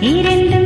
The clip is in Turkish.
இரண்டு